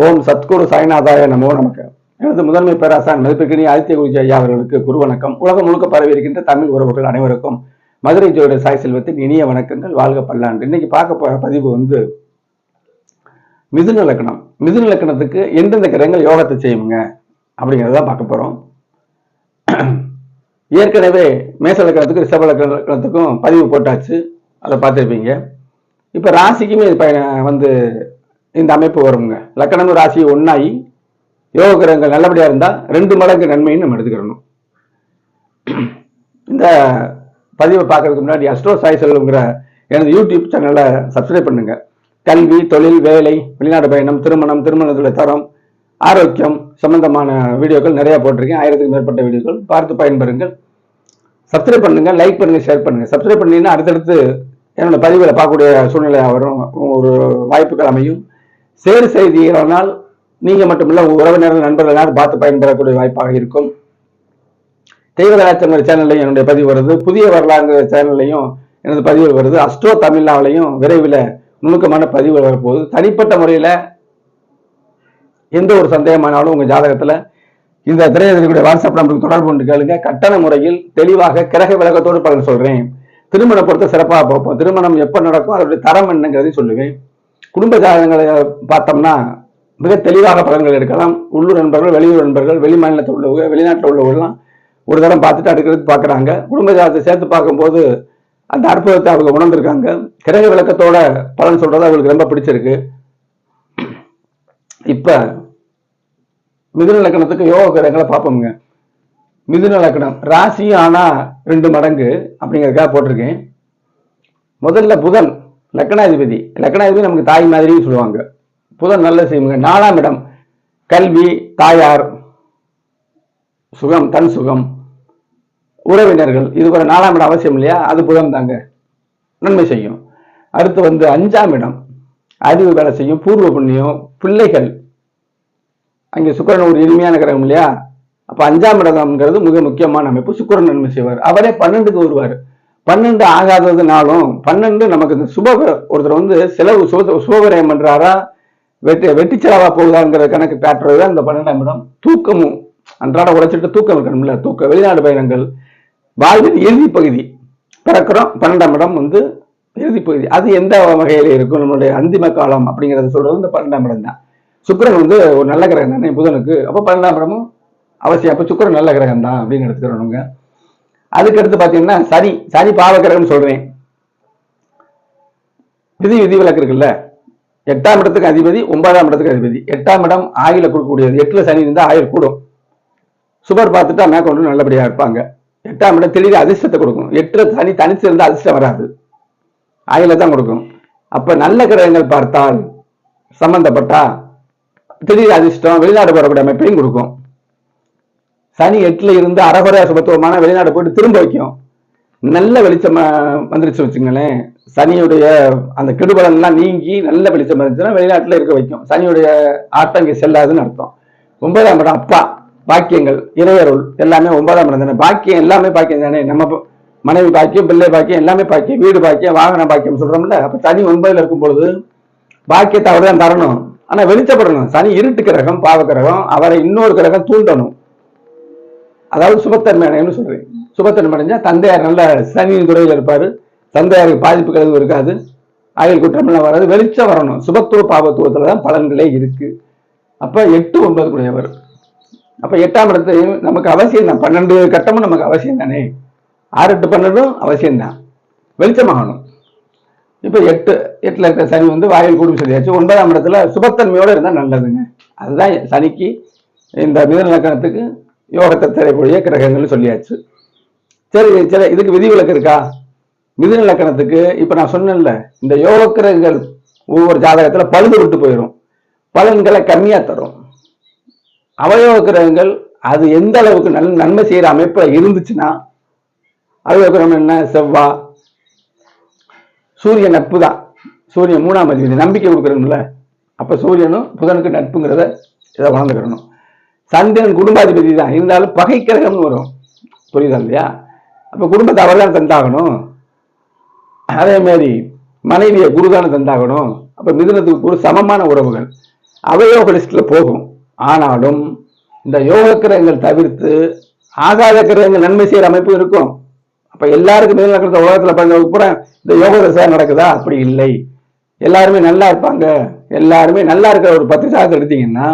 ஓம் சத்குரு சாய்நாதாய நமோ நமக்கு எனது முதன்மை பேராசான் மதிப்பிற்கினி ஆதித்ய குருஜி ஐயா அவர்களுக்கு குரு வணக்கம். உலகம் முழுக்க பரவி இருக்கின்ற தமிழ் உறவுகள் அனைவருக்கும் மதுரை ஜோட சாய் செல்வத்தின் இனிய வணக்கங்கள். வாழ்க பல்லாண்டு. இன்னைக்கு பார்க்க போற பதிவு வந்து மிதுன லக்கணம் மிதுன லக்கணத்துக்கு எந்தெந்த கிரகங்கள் யோகத்தை செய்யுங்க அப்படிங்கிறத பார்க்க போறோம். ஏற்கனவே மேச லக்கணத்துக்கும் ரிஷப லக்கணத்துக்கும் பதிவு போட்டாச்சு. அதை பார்த்துருப்பீங்க. இப்போ ராசிக்குமே பயண- வந்து இந்த அமைப்பு வருங்க. லக்கணமும் ராசி ஒன்னாயி யோக கிரகங்கள் நல்லபடியாக இருந்தால் ரெண்டு மடங்கு நன்மைன்னு நம்ம எடுத்துக்கிறணும் இந்த பதிவை பார்க்கறதுக்கு முன்னாடி அஸ்ட்ரோ சாய் செல்வங்கிற எனது யூடியூப் சேனலை சப்ஸ்கிரைப் பண்ணுங்க. கல்வி தொழில் வேலை வெளிநாடு பயணம் திருமணம் திருமணத்துடைய தரம் ஆரோக்கியம் சம்பந்தமான வீடியோக்கள் நிறைய போட்டிருக்கேன். ஆயிரத்துக்கு மேற்பட்ட வீடியோக்கள் பார்த்து பயன்பெறுங்கள். சப்ஸ்கிரைப் பண்ணுங்க லைக் பண்ணுங்க ஷேர் பண்ணுங்க. சப்ஸ்கிரைப் பண்ணீங்கன்னா அடுத்தடுத்து என்னோட பதிவுகளை பார்க்கக்கூடிய சூழ்நிலை வரும். ஒரு வாய்ப்புகள் அமையும். சேறு செய்திகளானால் நீங்க மட்டுமில்ல உங்க உறவினர்கள் நண்பர்கள் பார்த்து பயன்பெறக்கூடிய வாய்ப்பாக இருக்கும். தெய்வராஜங்கிற சேனல்லையும் என்னுடைய பதிவு வருது. புதிய வரலாறுங்கிற சேனல்லையும் எனது பதிவு வருது. அஸ்ட்ரோ தமிழ்நாவிலையும் விரைவில் நுணுக்கமான பதிவு வரப்போகுது. தனிப்பட்ட முறையில் எந்த ஒரு சந்தேகமானாலும் உங்கள் ஜாதகத்தில் இந்த திரையதனுடைய வாட்ஸ்அப் நம்பருக்கு தொடர்பு கொண்டு கேளுங்க. கட்டண முறையில் தெளிவாக கிரக விளக்கத்தோடு பலன் சொல்கிறேன் திருமணம் பொறுத்த சிறப்பாக பார்ப்போம். திருமணம் எப்போ நடக்கும் அதனுடைய தரம் என்னங்கிறதையும் சொல்லுவேன். குடும்ப ஜாதகங்களை பார்த்தோம்னா மிக தெளிவாக பலன்கள் எடுக்கலாம். உள்ளூர் நண்பர்கள் வெளியூர் நண்பர்கள் வெளி மாநிலத்தில் உள்ளவங்க வெளிநாட்டில் உள்ளவங்கலாம் ஒரு தரம் பார்த்துட்டு அடுக்கிறது பார்க்குறாங்க. குடும்ப ஜாதகத்தை சேர்த்து பார்க்கும்போது அந்த அற்புதத்தை அவங்க உணர்ந்திருக்காங்க. கிரக விளக்கத்தோட பலன் சொல்றது அவங்களுக்கு ரொம்ப பிடிச்சிருக்கு. இப்ப மிதுன லக்கணத்துக்கு யோக கிரகங்களை பார்ப்போம்ங்க. மிதுன லக்கணம். ராசி ஆனா ரெண்டு மடங்கு அப்படிங்கிறதுக்காக போட்டிருக்கேன். முதல்ல புதன். லக்கணாதிபதி. லக்கணாதிபதி நமக்கு தாய் மாதிரின்னு சொல்லுவாங்க. புதன் நல்ல செய்யுங்க. நாலாம் இடம் கல்வி தாயார் சுகம் தன் சுகம் உறவினர்கள். இது ஒரு நாலாம் இடம் அவசியம் இல்லையா? அது புதன் தாங்க. நன்மை செய்யும். அடுத்து வந்து அஞ்சாம் இடம் அறிவு வேலை செய்யும் பூர்வ புண்ணியம் பிள்ளைகள். அங்கே சுக்கிரன் ஒரு இனிமையான கிரகம் இல்லையா? அப்போ அஞ்சாம் இடம்ங்கிறது மிக முக்கியமான அமைப்பு. சுக்கிரன் நன்மை செய்வார். அவரே பன்னெண்டுக்கு வருவார். பன்னெண்டு ஆகாததுனாலும் பன்னெண்டு நமக்கு இந்த சுப ஒருத்தர் வந்து செலவு சுப சுபவிரயம் பண்றாரா? வெட்டி வெட்டி செலவா போகுதாங்கிற கணக்கு காட்டுறது தான் இந்த பன்னெண்டாம் இடம். தூக்கமும் அன்றாட உழைச்சிட்டு தூக்கம் இருக்கணும்ல. தூக்கம் வெளிநாடு பயணங்கள் வாழ்வின் இறுதி பகுதி. பிறக்கிறோம் பன்னெண்டாம் இடம் வந்து இறுதி பகுதி. அது எந்த வகையில இருக்கும்? நம்மளுடைய அந்திம காலம் அப்படிங்கறத சொல்றது இந்த பன்னெண்டாம் இடம் தான். சுக்கரன் வந்து ஒரு நல்ல கிரகம் தானே புதனுக்கு. அப்போ பன்னெண்டாம் இடமும் அவசியம். அப்போ சுக்கிரன் நல்ல கிரகம் தான் அப்படின்னு எடுத்துக்கிறோம் நம்ம. அதுக்கடுத்து பாத்தீங்கன்னா சனி சனி பாவ சொல்கிறேன் சொல்றேன். விதி விதி விலக்கு இருக்குல்ல? எட்டாம் இடத்துக்கு அதிபதி ஒன்பதாம் இடத்துக்கு அதிபதி. எட்டாம் இடம் ஆயில கொடுக்கக்கூடியது. எட்டுல சனி இருந்தா ஆயில் கூடும். சுபர் பார்த்துட்டா மேற்கொண்டு நல்லபடியா இருப்பாங்க. எட்டாம் இடம் தெளிவாக அதிர்ஷ்டத்தை கொடுக்கும் எட்டுல சனி தனித்து இருந்தா அதிர்ஷ்டம் வராது. ஆயில தான் கொடுக்கும் அப்ப நல்ல கிரகங்கள் பார்த்தால் சம்பந்தப்பட்டா திடீர் அதிர்ஷ்டம் வெளிநாடு போறக்கூடிய அமைப்பையும் கொடுக்கும். சனி எட்டுல இருந்து அறகுறையா சுபத்துவமான வெளிநாடு போயிட்டு திரும்ப வைக்கும். நல்ல வெளிச்சம் வந்துருச்சு வச்சுங்களேன் சனியுடைய அந்த கெடுபலன்லாம் நீங்கி நல்ல வெளிச்சம் வந்துச்சுன்னா வெளிநாட்டுல இருக்க வைக்கும். சனியுடைய ஆட்டம் இங்கே செல்லாதுன்னு அர்த்தம். ஒன்பதாம் இடம் அப்பா பாக்கியங்கள் இறையருள் எல்லாமே ஒன்பதாம் இடம் தானே. பாக்கியம் எல்லாமே பாக்கியம் தானே. நம்ம மனைவி பாக்கியம் பிள்ளை பாக்கியம் எல்லாமே பாக்கியம். வீடு பாக்கியம் வாகன பாக்கியம் சொல்றோம்ல. அப்ப சனி ஒன்பதுல இருக்கும் பொழுது பாக்கியத்தை அவர் தான் தரணும். ஆனா வெளிச்சப்படணும். சனி இருட்டு கிரகம் பாவ கிரகம். அவரை இன்னொரு கிரகம் தூண்டணும். அதாவது சுபத்தன்மை அடையணும்னு சொல்றேன். சுபத்தன்மை அடைஞ்சா தந்தையார் நல்ல சனியின் துறையில் இருப்பாரு. தந்தையாருக்கு பாதிப்புகள் எதுவும் இருக்காது. ஆயுள் குற்றமெல்லாம் வராது. வெளிச்சம் வரணும். சுபத்துவ பாபத்துவத்தில் தான் பலன்களே இருக்கு. அப்ப எட்டு ஒன்பது கூடியவர் அப்ப எட்டாம் இடத்தையும் நமக்கு அவசியம் தான். பன்னெண்டு கட்டமும் நமக்கு அவசியம் தானே. ஆறு எட்டு பன்னெண்டும் அவசியம் தான். வெளிச்சமாகணும். இப்ப எட்டு எட்டுல இருக்கிற சனி வந்து வாயில் கூடும் சொல்லியாச்சு. ஒன்பதாம் இடத்துல சுபத்தன்மையோட இருந்தா நல்லதுங்க. அதுதான் சனிக்கு இந்த மிதன யோகத்தை தரக்கூடிய கிரகங்கள்னு சொல்லியாச்சு. சரி சரி இதுக்கு விதிவிலக்கு இருக்கா? விதிநிலக்கணத்துக்கு லக்கணத்துக்கு இப்ப நான் சொன்னேன்ல இந்த யோக கிரகங்கள் ஒவ்வொரு ஜாதகத்துல பழுது விட்டு போயிடும் பலன்களை கம்மியா தரும். அவயோக கிரகங்கள் அது எந்த அளவுக்கு நன் நன்மை செய்யற அமைப்புல இருந்துச்சுன்னா அவயோக கிரகம் என்ன? செவ்வா. சூரியன் நட்பு தான் சூரியன் மூணாம் அதிபதி. நம்பிக்கை கொடுக்குறோம்ல அப்ப சூரியனும் புதனுக்கு நட்புங்கிறத இதை வளர்ந்துக்கிறணும் சந்திரன் குடும்பாதிபதி தான். இருந்தாலும் பகை கிரகம்னு வரும். புரியுதா இல்லையா? அப்ப குடும்பத்தை அவர் தான் தந்தாகணும். அதே மாதிரி மனைவியை குருதான தந்தாகணும். அப்ப மிதுனத்துக்கு ஒரு சமமான உறவுகள். அவயோக லிஸ்ட்ல போகும். ஆனாலும் இந்த யோக கிரகங்கள் தவிர்த்து ஆகாத கிரகங்கள் நன்மை செய்யற அமைப்பு இருக்கும். அப்ப எல்லாருக்கும் மிதுன நடக்கிற உலகத்துல பாருங்க இந்த யோக தசை நடக்குதா? அப்படி இல்லை. எல்லாருமே நல்லா இருப்பாங்க. எல்லாருமே நல்லா இருக்கிற ஒரு பத்து சாதத்தை எடுத்தீங்கன்னா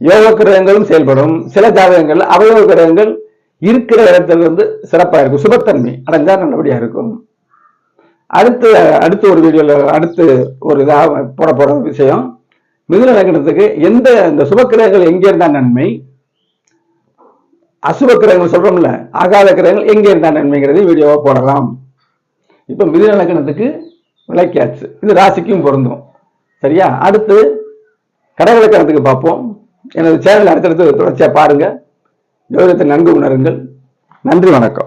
யோக கிரகங்களும் செயல்படும். சில ஜாதகங்கள் அவயோக கிரகங்கள் இருக்கிற இடத்துல இருந்து சிறப்பாக இருக்கும். சுபத்தன்மை அடைஞ்சா நல்லபடியாக இருக்கும். அடுத்து அடுத்து ஒரு வீடியோவில் அடுத்து ஒரு இதாக போட போகிற விஷயம். மிதுன நகரத்துக்கு எந்த இந்த சுபக்கிரகங்கள் எங்கே இருந்தால் நன்மை? அசுப கிரகங்கள் சொல்றோம்ல ஆகாத கிரகங்கள் எங்கே இருந்தால் நன்மைங்கிறது வீடியோவாக போடலாம். இப்போ மிதுன லக்னத்துக்கு விளக்கியாச்சு. இது ராசிக்கும் பொருந்தும். சரியா? அடுத்து கடகலக்கணத்துக்கு பார்ப்போம். எனது சேனல் அடுத்தடுத்து தொடர்ச்சியாக பாருங்கள் ஜோதிடத்தை நன்கு உணருங்கள். நன்றி வணக்கம்.